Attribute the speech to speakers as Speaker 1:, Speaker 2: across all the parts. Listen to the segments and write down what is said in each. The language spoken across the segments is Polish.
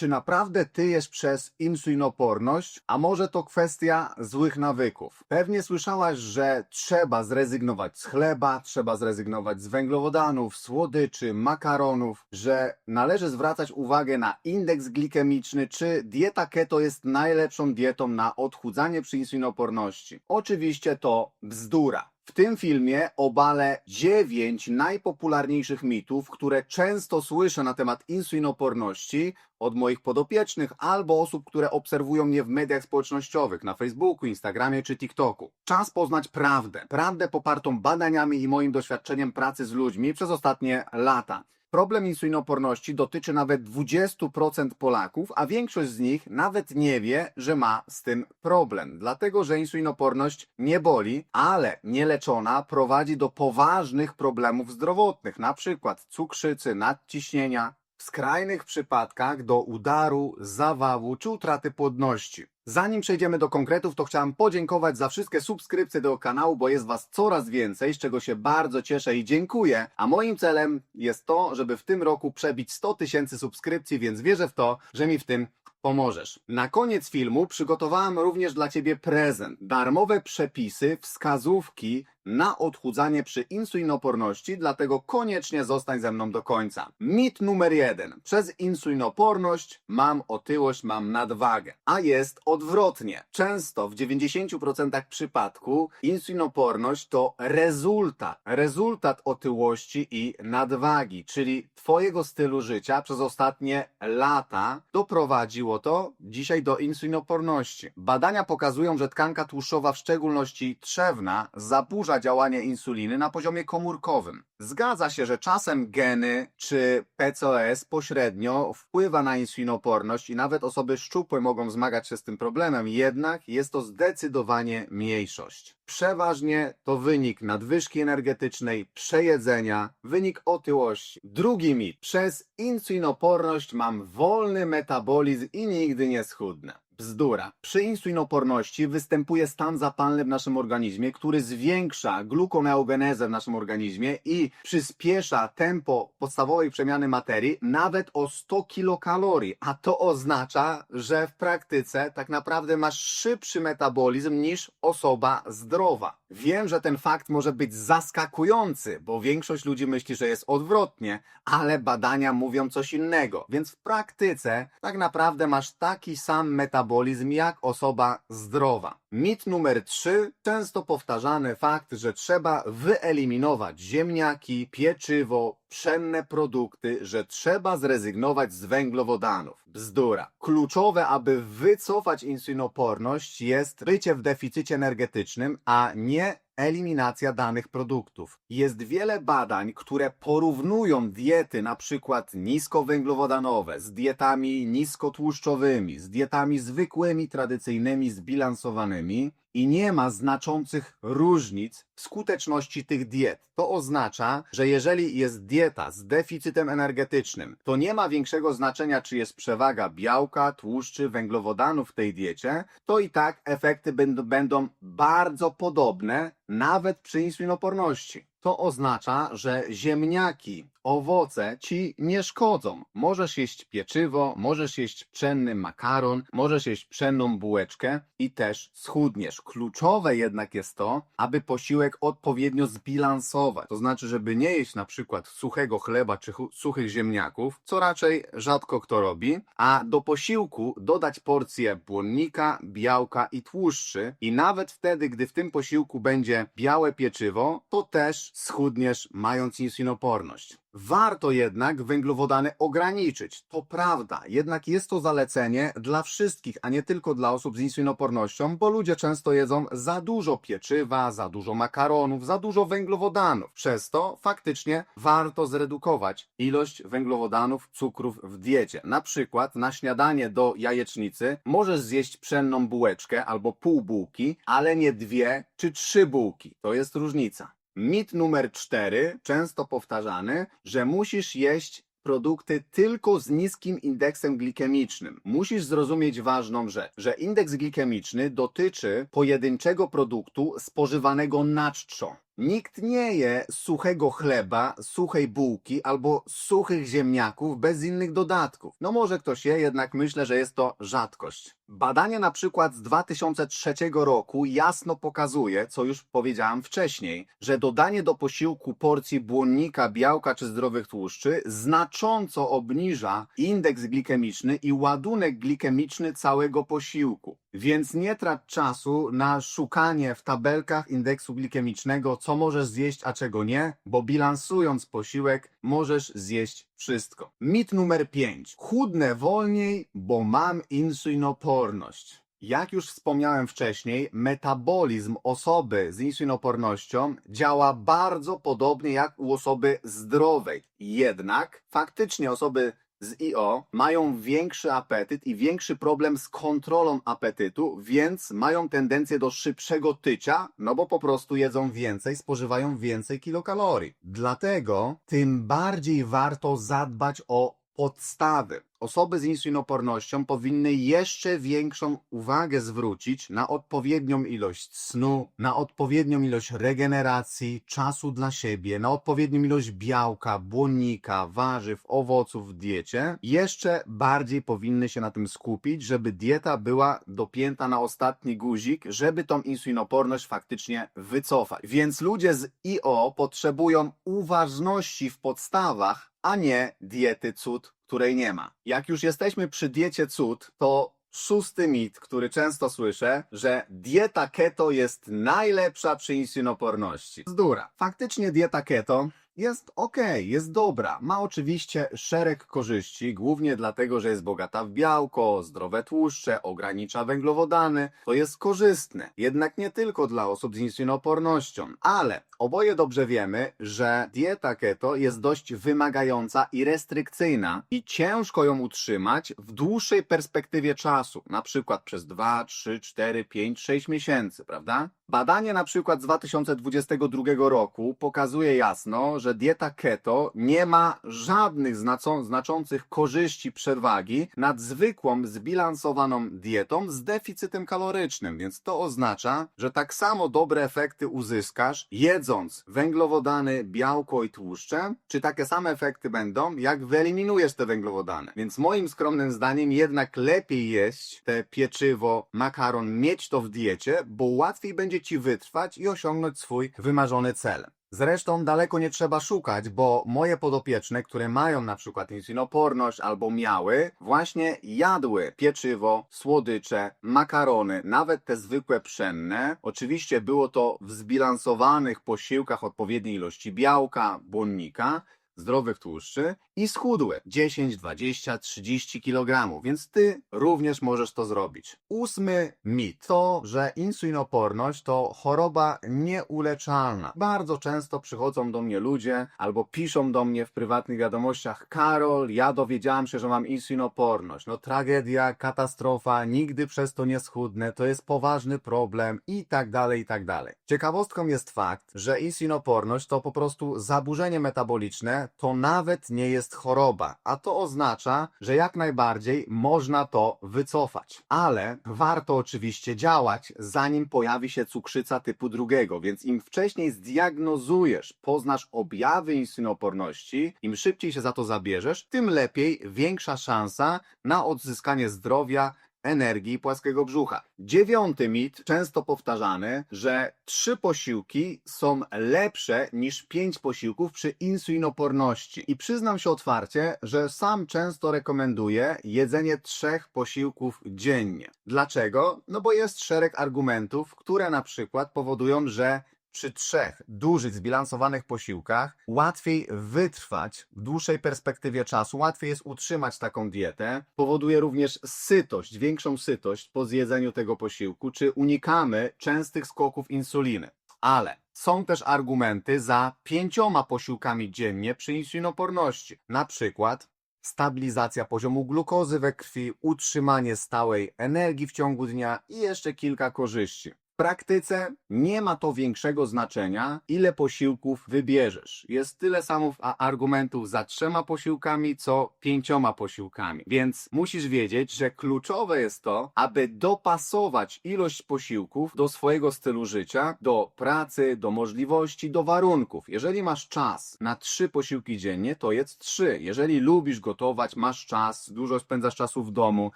Speaker 1: Czy naprawdę tyjesz przez insulinoporność, a może to kwestia złych nawyków? Pewnie słyszałaś, że trzeba zrezygnować z chleba, trzeba zrezygnować z węglowodanów, słodyczy, makaronów, że należy zwracać uwagę na indeks glikemiczny, czy dieta keto jest najlepszą dietą na odchudzanie przy insulinoporności. Oczywiście to bzdura. W tym filmie obalę 9 najpopularniejszych mitów, które często słyszę na temat insulinoporności od moich podopiecznych albo osób, które obserwują mnie w mediach społecznościowych, na Facebooku, Instagramie czy TikToku. Czas poznać prawdę. Prawdę popartą badaniami i moim doświadczeniem pracy z ludźmi przez ostatnie lata. Problem insulinoporności dotyczy nawet 20% Polaków, a większość z nich nawet nie wie, że ma z tym problem. Dlatego, że insulinoporność nie boli, ale nieleczona prowadzi do poważnych problemów zdrowotnych, przykład cukrzycy, nadciśnienia, w skrajnych przypadkach do udaru, zawawu czy utraty płodności. Zanim przejdziemy do konkretów, to chciałem podziękować za wszystkie subskrypcje do kanału, bo jest Was coraz więcej, z czego się bardzo cieszę i dziękuję. A moim celem jest to, żeby w tym roku przebić 100 tysięcy subskrypcji, więc wierzę w to, że mi w tym pomożesz. Na koniec filmu przygotowałem również dla Ciebie prezent. Darmowe przepisy, wskazówki na odchudzanie przy insulinoporności, dlatego koniecznie zostań ze mną do końca. Mit numer jeden. Przez insulinoporność mam otyłość, mam nadwagę. A jest odwrotnie. Często w 90% przypadku insulinoporność to rezultat, rezultat otyłości i nadwagi, czyli Twojego stylu życia przez ostatnie lata doprowadziło to dzisiaj do insulinoporności. Badania pokazują, że tkanka tłuszczowa, w szczególności trzewna, zaburza działanie insuliny na poziomie komórkowym. Zgadza się, że czasem geny czy PCOS pośrednio wpływa na insulinoporność i nawet osoby szczupłe mogą zmagać się z tym problemem, jednak jest to zdecydowanie mniejszość. Przeważnie to wynik nadwyżki energetycznej, przejedzenia, wynik otyłości. Drugi mit. Przez insulinoporność mam wolny metabolizm i nigdy nie schudnę. Bzdura. Przy insulinoporności występuje stan zapalny w naszym organizmie, który zwiększa glukoneogenezę w naszym organizmie i przyspiesza tempo podstawowej przemiany materii nawet o 100 kilokalorii. A to oznacza, że w praktyce tak naprawdę masz szybszy metabolizm niż osoba zdrowa. Wiem, że ten fakt może być zaskakujący, bo większość ludzi myśli, że jest odwrotnie, ale badania mówią coś innego. Więc w praktyce tak naprawdę masz taki sam metabolizm jak osoba zdrowa. Mit numer 3. Często powtarzany fakt, że trzeba wyeliminować ziemniaki, pieczywo, pszenne produkty, że trzeba zrezygnować z węglowodanów. Bzdura. Kluczowe, aby wycofać insulinoporność jest bycie w deficycie energetycznym, a nie eliminacja danych produktów. Jest wiele badań, które porównują diety na przykład niskowęglowodanowe z dietami niskotłuszczowymi, z dietami zwykłymi, tradycyjnymi, zbilansowanymi i nie ma znaczących różnic w skuteczności tych diet. To oznacza, że jeżeli jest dieta z deficytem energetycznym, to nie ma większego znaczenia, czy jest przewaga białka, tłuszczy, węglowodanów w tej diecie, to i tak efekty będą, bardzo podobne, nawet przy insulinoporności. To oznacza, że ziemniaki, owoce ci nie szkodzą. Możesz jeść pieczywo, możesz jeść pszenny makaron, możesz jeść pszenną bułeczkę i też schudniesz. Kluczowe jednak jest to, aby posiłek odpowiednio zbilansować. To znaczy, żeby nie jeść na przykład suchego chleba czy suchych ziemniaków, co raczej rzadko kto robi, a do posiłku dodać porcję błonnika, białka i tłuszczy i nawet wtedy, gdy w tym posiłku będzie białe pieczywo, to też schudniesz mając insulinoporność. Warto jednak węglowodany ograniczyć. To prawda, jednak jest to zalecenie dla wszystkich, a nie tylko dla osób z insulinopornością, bo ludzie często jedzą za dużo pieczywa, za dużo makaronów, za dużo węglowodanów. Przez to faktycznie warto zredukować ilość węglowodanów, cukrów w diecie. Na przykład na śniadanie do jajecznicy możesz zjeść pszenną bułeczkę albo pół bułki, ale nie dwie czy trzy bułki. To jest różnica. Mit numer cztery, często powtarzany, że musisz jeść produkty tylko z niskim indeksem glikemicznym. Musisz zrozumieć ważną rzecz, że indeks glikemiczny dotyczy pojedynczego produktu spożywanego na czczo. Nikt nie je suchego chleba, suchej bułki albo suchych ziemniaków bez innych dodatków. No może ktoś je, jednak myślę, że jest to rzadkość. Badanie na przykład z 2003 roku jasno pokazuje, co już powiedziałem wcześniej, że dodanie do posiłku porcji błonnika, białka czy zdrowych tłuszczy znacząco obniża indeks glikemiczny i ładunek glikemiczny całego posiłku. Więc nie trać czasu na szukanie w tabelkach indeksu glikemicznego, co możesz zjeść, a czego nie, bo bilansując posiłek, możesz zjeść wszystko. Mit numer 5. Chudnę wolniej, bo mam insulinoporność. Jak już wspomniałem wcześniej, metabolizm osoby z insulinopornością działa bardzo podobnie jak u osoby zdrowej. Jednak faktycznie osoby z IO mają większy apetyt i większy problem z kontrolą apetytu, więc mają tendencję do szybszego tycia, no bo po prostu jedzą więcej, spożywają więcej kilokalorii. Dlatego tym bardziej warto zadbać o podstawy. Osoby z insulinopornością powinny jeszcze większą uwagę zwrócić na odpowiednią ilość snu, na odpowiednią ilość regeneracji, czasu dla siebie, na odpowiednią ilość białka, błonnika, warzyw, owoców w diecie. Jeszcze bardziej powinny się na tym skupić, żeby dieta była dopięta na ostatni guzik, żeby tą insulinoporność faktycznie wycofać. Więc ludzie z IO potrzebują uważności w podstawach, a nie diety cud, której nie ma. Jak już jesteśmy przy diecie cud, to szósty mit, który często słyszę, że dieta keto jest najlepsza przy insulinoporności. Zdura. Faktycznie dieta keto jest ok, jest dobra. Ma oczywiście szereg korzyści, głównie dlatego, że jest bogata w białko, zdrowe tłuszcze, ogranicza węglowodany. To jest korzystne. Jednak nie tylko dla osób z insulinopornością. Ale oboje dobrze wiemy, że dieta keto jest dość wymagająca i restrykcyjna i ciężko ją utrzymać w dłuższej perspektywie czasu, na przykład przez 2, 3, 4, 5, 6 miesięcy, prawda? Badanie na przykład z 2022 roku pokazuje jasno, że dieta keto nie ma żadnych znaczących korzyści przewagi nad zwykłą, zbilansowaną dietą z deficytem kalorycznym, więc to oznacza, że tak samo dobre efekty uzyskasz jedząc węglowodany, białko i tłuszcze, czy takie same efekty będą, jak wyeliminujesz te węglowodany. Więc moim skromnym zdaniem jednak lepiej jeść te pieczywo, makaron, mieć to w diecie, bo łatwiej będzie ci wytrwać i osiągnąć swój wymarzony cel. Zresztą daleko nie trzeba szukać, bo moje podopieczne, które mają na przykład insulinoporność albo miały, właśnie jadły pieczywo, słodycze, makarony, nawet te zwykłe pszenne. Oczywiście było to w zbilansowanych posiłkach odpowiedniej ilości białka, błonnika, zdrowych tłuszczy i schudły 10, 20, 30 kg, więc ty również możesz to zrobić. Ósmy mit to, że insulinoporność to choroba nieuleczalna. Bardzo często przychodzą do mnie ludzie albo piszą do mnie w prywatnych wiadomościach: Karol, ja dowiedziałam się, że mam insulinoporność. No tragedia, katastrofa, nigdy przez to nie schudnę, to jest poważny problem i tak dalej, i tak dalej. Ciekawostką jest fakt, że insulinoporność to po prostu zaburzenie metaboliczne, to nawet nie jest choroba, a to oznacza, że jak najbardziej można to wycofać. Ale warto oczywiście działać, zanim pojawi się cukrzyca typu drugiego, więc im wcześniej zdiagnozujesz, poznasz objawy insulinoporności, im szybciej się za to zabierzesz, tym lepiej, większa szansa na odzyskanie zdrowia energii płaskiego brzucha. Dziewiąty mit, często powtarzany, że trzy posiłki są lepsze niż pięć posiłków przy insulinoporności. I przyznam się otwarcie, że sam często rekomenduję jedzenie trzech posiłków dziennie. Dlaczego? No bo jest szereg argumentów, które na przykład powodują, że przy trzech dużych, zbilansowanych posiłkach łatwiej wytrwać w dłuższej perspektywie czasu, łatwiej jest utrzymać taką dietę. Powoduje również sytość, większą sytość po zjedzeniu tego posiłku, czy unikamy częstych skoków insuliny. Ale są też argumenty za pięcioma posiłkami dziennie przy insulinoporności. Na przykład stabilizacja poziomu glukozy we krwi, utrzymanie stałej energii w ciągu dnia i jeszcze kilka korzyści. Praktyce nie ma to większego znaczenia, ile posiłków wybierzesz. Jest tyle samów a argumentów za trzema posiłkami, co pięcioma posiłkami. Więc musisz wiedzieć, że kluczowe jest to, aby dopasować ilość posiłków do swojego stylu życia, do pracy, do możliwości, do warunków. Jeżeli masz czas na trzy posiłki dziennie, to jedz trzy. Jeżeli lubisz gotować, masz czas, dużo spędzasz czasu w domu,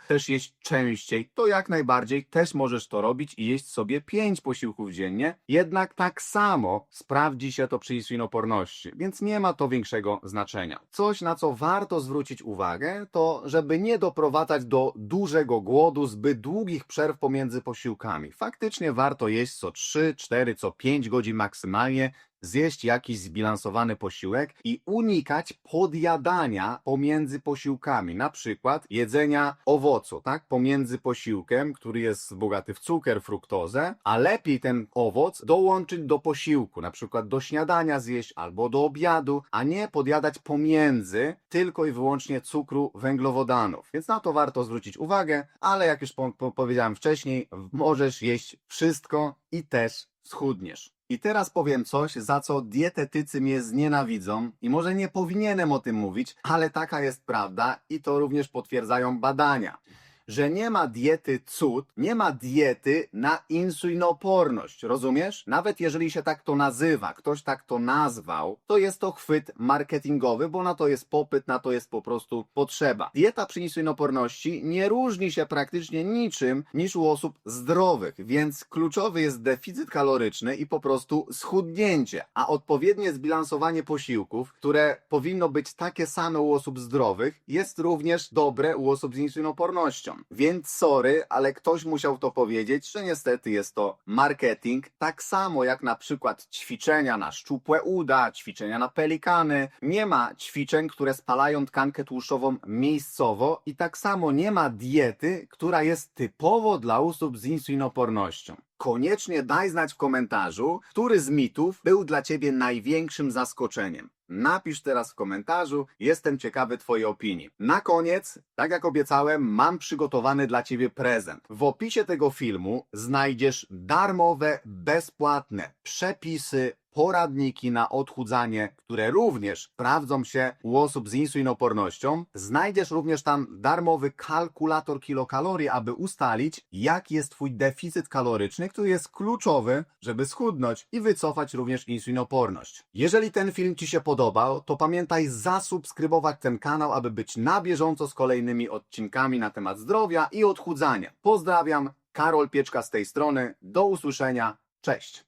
Speaker 1: też jeść częściej, to jak najbardziej też możesz to robić i jeść sobie pięć posiłków dziennie. Jednak tak samo sprawdzi się to przy insulinoporności, więc nie ma to większego znaczenia. Coś, na co warto zwrócić uwagę, to żeby nie doprowadzać do dużego głodu, zbyt długich przerw pomiędzy posiłkami. Faktycznie warto jeść co 3, 4, co 5 godzin maksymalnie, zjeść jakiś zbilansowany posiłek i unikać podjadania pomiędzy posiłkami, na przykład jedzenia owocu, tak, pomiędzy posiłkiem, który jest bogaty w cukier, fruktozę, a lepiej ten owoc dołączyć do posiłku, na przykład do śniadania zjeść albo do obiadu, a nie podjadać pomiędzy tylko i wyłącznie cukru, węglowodanów. Więc na to warto zwrócić uwagę, ale jak już po, po, powiedziałem wcześniej, możesz jeść wszystko i też schudniesz. I teraz powiem coś, za co dietetycy mnie znienawidzą i może nie powinienem o tym mówić, ale taka jest prawda i to również potwierdzają badania. Że nie ma diety cud, nie ma diety na insulinoporność, rozumiesz? Nawet jeżeli się tak to nazywa, ktoś tak to nazwał, to jest to chwyt marketingowy, bo na to jest popyt, na to jest po prostu potrzeba. Dieta przy insulinoporności nie różni się praktycznie niczym niż u osób zdrowych, więc kluczowy jest deficyt kaloryczny i po prostu schudnięcie, a odpowiednie zbilansowanie posiłków, które powinno być takie same u osób zdrowych, jest również dobre u osób z insulinopornością. Więc sorry, ale ktoś musiał to powiedzieć, że niestety jest to marketing, tak samo jak na przykład ćwiczenia na szczupłe uda, ćwiczenia na pelikany. Nie ma ćwiczeń, które spalają tkankę tłuszczową miejscowo i tak samo nie ma diety, która jest typowo dla osób z insulinopornością. Koniecznie daj znać w komentarzu, który z mitów był dla Ciebie największym zaskoczeniem. Napisz teraz w komentarzu, jestem ciekawy Twojej opinii. Na koniec, tak jak obiecałem, mam przygotowany dla Ciebie prezent. W opisie tego filmu znajdziesz darmowe, bezpłatne przepisy, poradniki na odchudzanie, które również sprawdzą się u osób z insulinopornością. Znajdziesz również tam darmowy kalkulator kilokalorii, aby ustalić, jaki jest Twój deficyt kaloryczny, który jest kluczowy, żeby schudnąć i wycofać również insulinoporność. Jeżeli ten film Ci się podobał, to pamiętaj zasubskrybować ten kanał, aby być na bieżąco z kolejnymi odcinkami na temat zdrowia i odchudzania. Pozdrawiam, Karol Pieczka z tej strony. Do usłyszenia. Cześć.